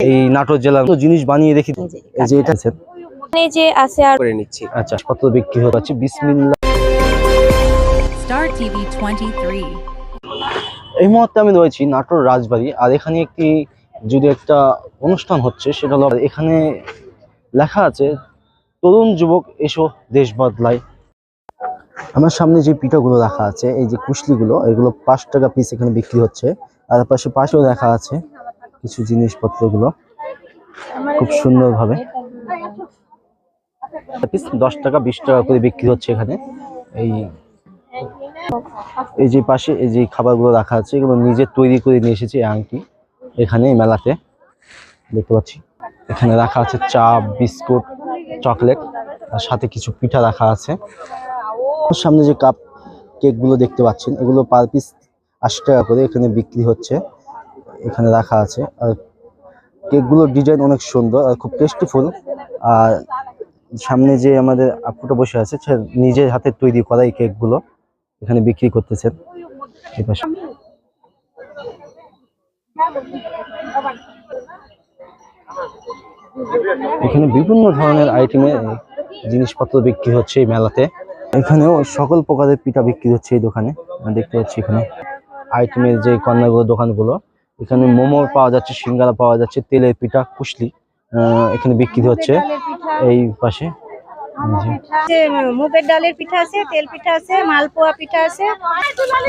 এই নাটোর জেলার জিনিস বানিয়ে রেখে এই যে এটা যে আছে আর করে নিচ্ছি। আচ্ছা কত বিক্রি হতে পারছে বিসমিল্লাহ। Star TV 23. এই মুহূর্তে আমি রয়েছি নাটোর রাজবাড়ি আর এখানে একটি যদি একটা অনুষ্ঠান হচ্ছে সেটা হলো এখানে লেখা আছে তরুণ যুবক এসো দেশ বদলায়। আমার সামনে যে পিঠাগুলো রাখা আছে এই যে কুশলিগুলো এগুলো পাঁচ টাকা পিস এখানে বিক্রি হচ্ছে। আর পাশে পাশেও দেখা আছে কিছু জিনিসপত্রগুলো খুব সুন্দরভাবে। পিস দশ টাকা, বিশ টাকা করে বিক্রি হচ্ছে এখানে। এই এই যে পাশে, এই যে খাবারগুলো রাখা আছে, এগুলো নিজে তৈরি করে নিয়ে এসেছে আংটি এখানে মেলাতে। দেখতে পাচ্ছি। এখানে রাখা আছে চা, বিস্কুট, চকলেট, আর সাথে কিছু পিঠা রাখা আছে। সামনে যে কাপ, কেকগুলো দেখতে পাচ্ছেন, এগুলো পার পিস আশি টাকা করে এখানে বিক্রি হচ্ছে। এখানে রাখা আছে। আর কেকগুলোর ডিজাইন অনেক সুন্দর আর খুব টেস্টিফুল। আর সামনে যে আমাদের আপুটা বসে আছে নিজের হাতে তৈরি করা এই কেকগুলো এখানে বিক্রি করতেছেন। এখানে বিভিন্ন ধরনের আইটেমের জিনিসপত্র বিক্রি হচ্ছে এই মেলাতে। এখানেও সকল প্রকারের পিঠা বিক্রি হচ্ছে এই দোকানে। দেখতে পাচ্ছি এখানে আইটেমের যে কর্নারগুলো দোকানগুলো এখানে মোমো পাওয়া যাচ্ছে সিঙ্গারা পাওয়া যাচ্ছে তেলের পিঠা কুশলি এখানে বিক্রি হচ্ছে এই পাশে। মুগের ডালের পিঠা আছে তেল পিঠা আছে মালপোয়া পিঠা আছে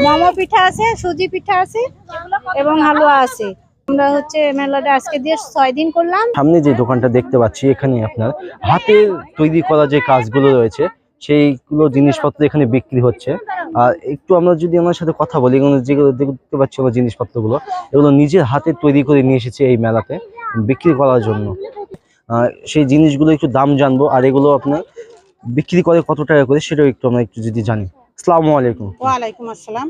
মোমো পিঠা আছে সুজি পিঠা আছে এবং হালুয়া আছে। আমরা হচ্ছে মেলাটা আজকে দিয়ে ছয় দিন করলাম। সামনে যে দোকানটা দেখতে পাচ্ছি এখানে আপনার হাতের তৈরি করা যে কাজগুলো রয়েছে সেইগুলো জিনিসপত্র এখানে বিক্রি হচ্ছে। আর একটু আমরা যদি আমার সাথে কথা বলি এগুলো যেগুলো দেখতে পাচ্ছি আমরা জিনিসপত্রগুলো এগুলো নিজের হাতে তৈরি করে নিয়ে এসেছে এই মেলাতে বিক্রি করার জন্য। সেই জিনিসগুলো একটু দাম জানব আর এগুলো আপনার বিক্রি করে কত টাকা করে সেটাও একটু আমরা একটু যদি জানি। আসসালামু আলাইকুম। ওয়ালাইকুম আসসালাম।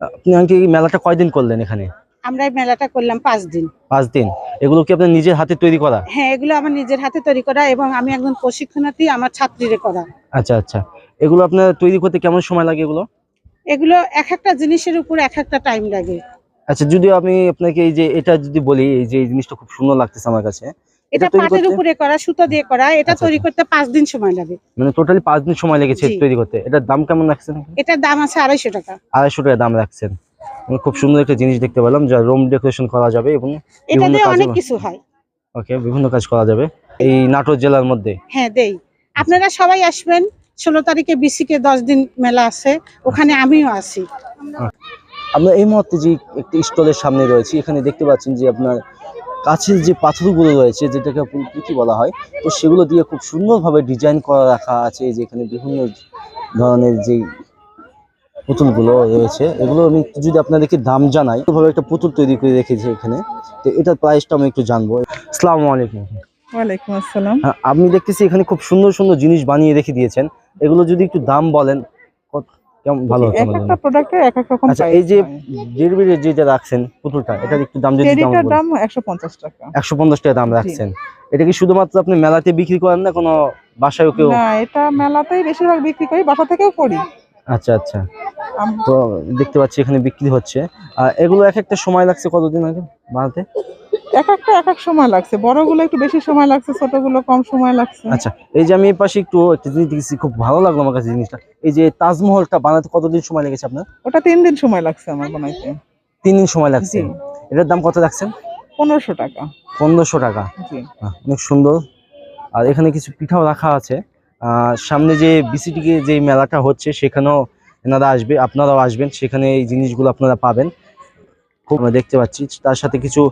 আপনি এই মেলাটা কয়দিন করলেন এখানে? আমরা এই মেলাটা করলাম পাঁচ দিন। পাঁচ দিন। এগুলো কি আপনার নিজের হাতে তৈরি করা? হ্যাঁ এগুলো আমার নিজের হাতে তৈরি করা এবং আমি একজন প্রশিক্ষণার্থী আমার ছাত্রীরে করা। আচ্ছা আচ্ছা। এগুলো আপনার তৈরি করতে কেমন সময় লাগে এগুলো? এগুলো এক একটা জিনিসের উপর এক একটা টাইম লাগে। আচ্ছা যদি আমি আপনাকে এই যে এটা যদি বলি এই যে এই জিনিসটা খুব সুন্দর লাগতেছে আমার কাছে। এটা পাটের? উপরে করা সুতো দিয়ে করা এটা আচ্ছা, তৈরি আচ্ছা। করতে পাঁচ দিন সময় লাগে। মানে টোটালি পাঁচ দিন সময় লেগেছে তৈরি করতে। এটার দাম কেমন রাখছেন? এটার দাম আছে আড়াইশো টাকা। আড়াইশো টাকা দাম রাখছেন। খুব সুন্দর একটা জিনিস দেখতে পেলাম যা রুম ডেকোরেশন করা যাবে এবং এটা দিয়ে অনেক কিছু হয়। ওকে বিভিন্ন কাজ করা যাবে। এই নাটোর জেলার মধ্যে। হ্যাঁ দেই। আপনারা সবাই আসবেন ষোলো তারিখে বিসিকে দশ দিন মেলা আছে ওখানে আমিও আছি। আমরা এই মুহূর্তে যে একটি স্টলের সামনে রয়েছি এখানে দেখতে পাচ্ছেন যে আপনার কাছের যে পাথরগুলো রয়েছে যেটাকে আপনি বলা হয় তো সেগুলো দিয়ে খুব সুন্দরভাবে ডিজাইন করা রাখা আছে যে এখানে বিভিন্ন ধরনের যে পুতুলগুলো রয়েছে। এগুলো আমি যদি আপনাদেরকে দাম জানাই ভাবে একটা পুতুল তৈরি করে রেখেছি এখানে। তো এটার প্রাইসটা আমি একটু জানব। আসসালামু আলাইকুম। ওয়ালাইকুম আসসালাম। আপনি দেখতেছি এখানে খুব সুন্দর সুন্দর জিনিস বানিয়ে রেখে দিয়েছেন। এগুলো যদি একটু দাম বলেন কেমন ভালো হতো এক একটা প্রোডাক্টের এক এক রকম আচ্ছা এই যে ডেলিভারি যেটা রাখছেন পুতুলটা এটার একটু দাম যদি টাকা। দাম রাখছেন। এটা কি শুধুমাত্র আপনি মেলাতে বিক্রি করেন না কোনো বাসায় কেউ? না এটা মেলাতেই বেশিরভাগ বিক্রি করি বাসা থেকেও করি। আচ্ছা আচ্ছা। তো দেখতে পাচ্ছি এখানে বিক্রি হচ্ছে। আর এগুলো এক একটা সময় লাগছে কতদিন আগে বানাতে? এক একটা এক এক সময় লাগছে। বড়গুলো একটু বেশি সময় লাগছে ছোটগুলো কম সময় লাগছে। আচ্ছা এই যে আমি এই পাশে একটু একটা জিনিস দেখেছি খুব ভালো লাগল আমার কাছে জিনিসটা। এই যে তাজমহলটা বানাতে কতদিন সময় লেগেছে আপনার? ওটা তিন দিন সময় লাগছে আমার বানাইতে। তিন দিন সময় লাগছে? এটার দাম কত রাখছেন পনেরোশো টাকা। পনেরোশো টাকা। অনেক সুন্দর। আর এখানে কিছু পিঠাও রাখা আছে। সামনে যে বিসিটিকে যে মেলাটা হচ্ছে, সেখানেও এনারা আসবে, আপনারাও আসবেন, সেখানে এই জিনিসগুলো আপনারা পাবেন। খুব দেখতে পাচ্ছি, তার সাথে কিছু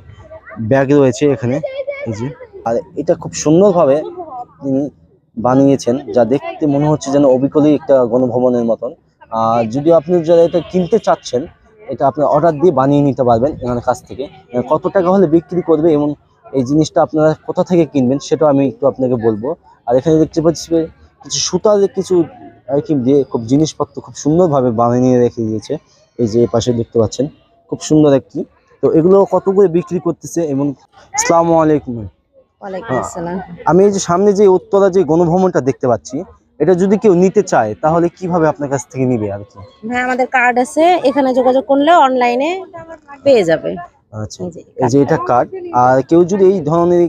ব্যাগ রয়েছে এখানে, এই যে। আর এটা খুব সুন্দরভাবে তিনি বানিয়েছেন, যা দেখতে মনে হচ্ছে যেন অবিকলই একটা গণভবনের মতন। আর যদি আপনি যারা এটা কিনতে চাচ্ছেন, এটা আপনার অর্ডার দিয়ে বানিয়ে নিতে পারবেন এনার কাছ থেকে। কত টাকা হলে বিক্রি করবে এবং এই জিনিসটা আপনারা কোথা থেকে কিনবেন, সেটাও আমি একটু আপনাকে বলব। আর এখানে দেখতে পাচ্ছি কিছু সুতার কিছু আর কি দিয়ে খুব জিনিসপত্র খুব সুন্দরভাবে বানিয়ে রেখে দিয়েছে। এই যে পাশে দেখতে পাচ্ছেন খুব সুন্দর একটি। তো এগুলো কত করে বিক্রি করতেছে এবং আসসালামু আলাইকুম আমি এই যে সামনে যে উত্তরা যে গণভবনটা দেখতে পাচ্ছি এটা যদি কেউ নিতে চায় তাহলে কীভাবে আপনার কাছ থেকে নিবে আর কি? হ্যাঁ আমাদের কার্ড আছে এখানে যোগাযোগ করলে অনলাইনে পেয়ে যাবে। আচ্ছা এই যে এটা কার্ড আর কেউ যদি এই ধরনের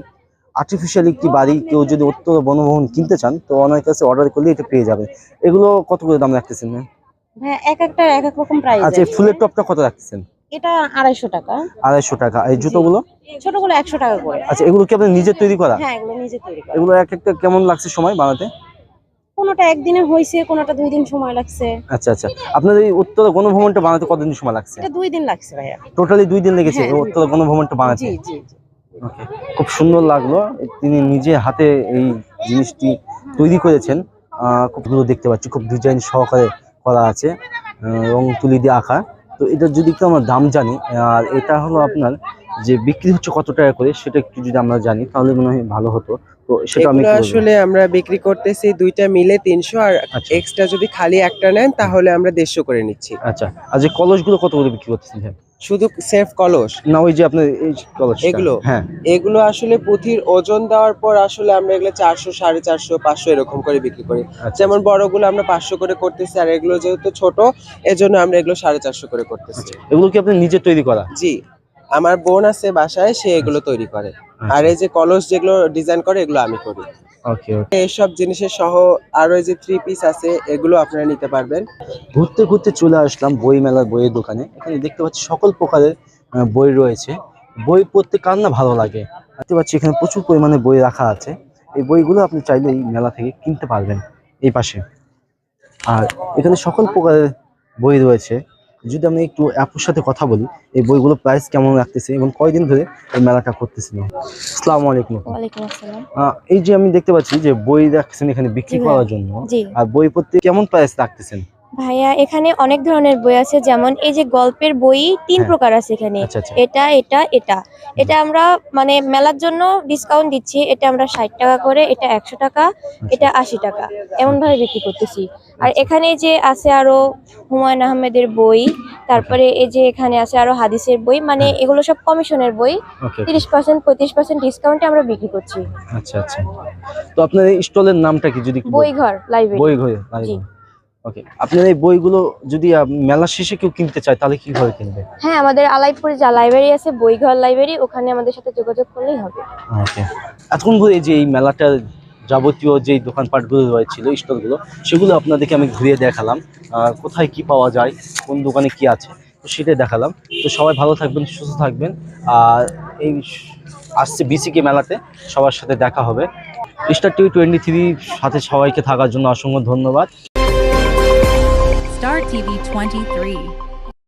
আর্টিফিশিয়াল একটি বাড়ি কেউ যদি উত্তর বনভবন কিনতে চান তো ওনার কাছে অর্ডার করলে এটা পেয়ে যাবে এগুলো কত করে দাম রাখতেছেন হ্যাঁ এক একটা এক এক রকম প্রাইস আচ্ছা ফুলের টপটা কত রাখতেছেন? এটা আড়াইশো টাকা। আড়াইশো টাকা। এই জুতোগুলো? ছোটগুলো একশো টাকা করে। আচ্ছা এগুলো কি আপনি নিজে তৈরি করা? হ্যাঁ এগুলো নিজে তৈরি করা। এগুলো এক একটা কেমন লাগছে সময় বানাতে? কোনোটা একদিনে হয়েছে কোনোটা দুই দিন সময় লাগছে। আচ্ছা আচ্ছা। আপনাদের এই উত্তর গণভবনটা বানাতে কতদিন সময় লাগছে? এটা দুই দিন লাগছে ভাইয়া। টোটালি দুই দিন লেগেছে হ্যাঁ, উত্তর গণভবনটা বানাতে? জি জি. খুব সুন্দর লাগল। তিনি নিজে হাতে এই জিনিসটি তৈরি করেছেন। খুব ভালো দেখতে পাচ্ছি খুব ডিজাইন সহকারে করা আছে রং তুলি দিয়ে আঁকা। তো এটা যদি একটু আমরা দাম জানি আর এটা হলো আপনার যে বিক্রি হচ্ছে কত টাকা করে সেটা একটু যদি আমরা জানি তাহলে মনে হয় ভালো হতো। তো সেটা আমি। আসলে আমরা বিক্রি করতেছি দুইটা মিলে তিনশো আর আচ্ছা। এক্সট্রা যদি খালি একটা নেন তাহলে আমরা দেড়শো করে নিচ্ছি। আচ্ছা আর যে কলসগুলো কত করে বিক্রি করতেছেন? শুধু সেফ কলস। না ওই যে আপনার এই কলস এগুলো? হ্যাঁ। এগুলো আসলে পুঁথির ওজন দেওয়ার পর আসলে আমরা এগুলো চারশো সাড়ে চারশো পাঁচশো এরকম করে বিক্রি করি। আচ্ছা যেমন বড়গুলো আমরা পাঁচশো করে করতেছি আর এগুলো যেহেতু ছোট এজন্য আমরা এগুলো সাড়ে চারশো করে করতেছি। এগুলো কি আপনি নিজে তৈরি করা? জি। আমার বোন আছে বাসায় সে এগুলো তৈরি করে। আর এই যে কলস যেগুলো ডিজাইন করে এগুলো আমি করি। ওকে ওকে এইসব জিনিসের সহ আরও যে থ্রি পিস আছে এগুলো আপনারা নিতে পারবেন। ঘুরতে ঘুরতে চলে আসলাম বই মেলার বইয়ের দোকানে। এখানে দেখতে পাচ্ছি সকল প্রকারের বই রয়েছে। বই পড়তে কার না ভালো লাগে? দেখতে পাচ্ছি এখানে প্রচুর পরিমাণে বই রাখা আছে। এই বইগুলো আপনি চাইলে এই মেলা থেকে কিনতে পারবেন এই পাশে। আর এখানে সকল প্রকারের বই রয়েছে। যদি আমি একটু অ্যাপুর সাথে কথা বলি এই বইগুলো প্রাইস কেমন রাখতেছে এবং কয়দিন ধরে এই মেলাটা করতেছিল আসসালামু আলাইকুম। এই যে আমি দেখতে পাচ্ছি যে বই রাখছেন এখানে বিক্রি করার জন্য আর বই পড়তে কেমন প্রাইস রাখতেছেন? ভাইয়া এখানে অনেক ধরনের বই আছে যেমন এই যে গল্পের বই তিন হ্যাঁ। প্রকার আছে এখানে। আচ্ছা আচ্ছা। এটা এটা এটা। এটা আমরা মানে মেলার জন্য ডিসকাউন্ট দিচ্ছি। এটা আমরা ষাট টাকা করে এটা একশো টাকা এটা আশি টাকা। এমন ভাবে বিক্রি করতেছি। আর এখানে যে আছে আরও হুমায়ুন আহমেদের বই তারপরে এই যে এখানে আছে আরও হাদিসের বই মানে হ্যাঁ। এগুলো সব কমিশনের বই। ওকে। তিরিশ পার্সেন্ট পঁয়ত্রিশ পার্সেন্ট ডিসকাউন্টে আমরা বিক্রি করছি। আচ্ছা আচ্ছা। তো আপনার এই স্টলের নামটা কি যদি একটু বই ঘর লাইব্রেরি বই ঘরে জি। ওকে আপনার এই বইগুলো যদি মেলা শেষে কেউ কিনতে চায় তাহলে কীভাবে কিনবে? হ্যাঁ আমাদের আলাইপুরে যা লাইব্রেরি আছে বইঘর লাইব্রেরি ওখানে আমাদের সাথে যোগাযোগ করলেই হবে। ওকে এতক্ষণ ধরে এই যে এই মেলাটার যাবতীয় যেই দোকানপাটগুলো রয়েছিল স্টলগুলো সেগুলো আপনাদেরকে আমি ঘুরিয়ে দেখালাম। কোথায় কি পাওয়া যায় কোন দোকানে কি আছে তো সেটাই দেখালাম। তো সবাই ভালো থাকবেন সুস্থ থাকবেন। আর এই আসছে বিসিকে মেলাতে সবার সাথে দেখা হবে। স্টার টিভি টোয়েন্টি থ্রির সাথে সবাইকে থাকার জন্য অসংখ্য ধন্যবাদ। RTV 23.